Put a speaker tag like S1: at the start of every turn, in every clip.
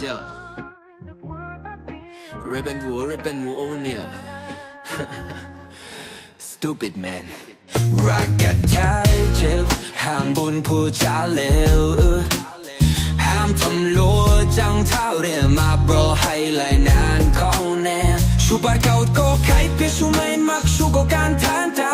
S1: Yeah. Ribbon wool, ribbon wool, yeah. Stupid man.
S2: รักกันใช่เจ็บห้ามบุญผู้ชาเลวห้ามทำลัวจังเท่าเรียมาโปรให้ไหลนานเขาแน่ชูบาเก่าก็ใครเพื่อชูไม่มักชูก็การทาน
S3: ตา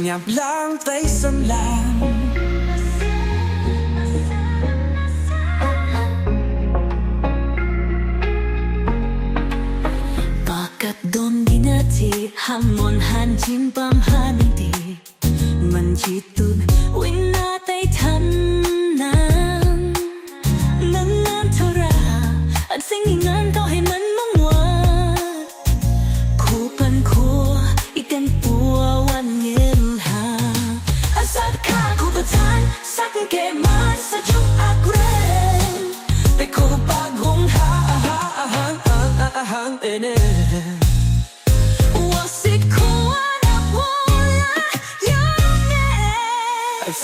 S3: When jag bland dig som lamm Bakit doon dinati Hamon hanjin pamhaniti Manjitog Winna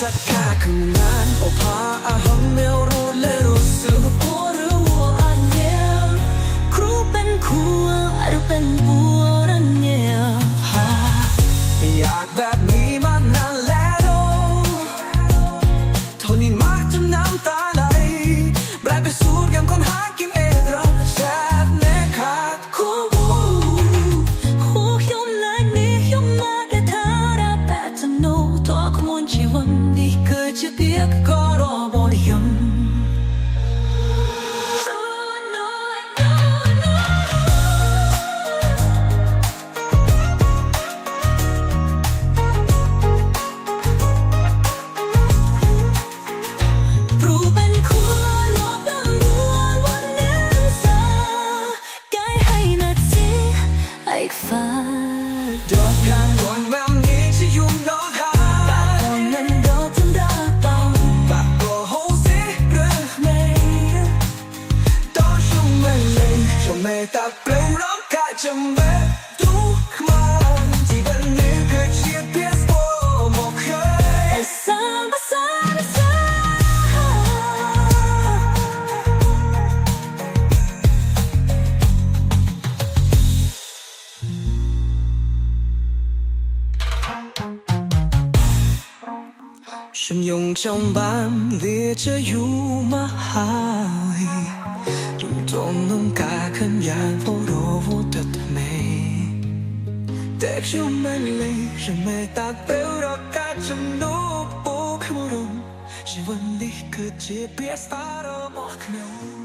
S3: สักกาคืนนั้
S2: นโอพาอาหงเมลรู้ละรู้สึก
S3: ปวดหัวอัเดียวครูเป็นครูหรือเป็นบู a. ฉันย
S2: งจำบ้านเลี
S3: ยจะอยู่มาหา
S2: ยดู
S3: ต
S2: รงน้ำกาขันยานพอร កឈុំមែនលេងរមែតាទៅរកកាជំនួបពូខ្មរំជីវិតនេះគឺជាភាសារបស់ខ្ញុំ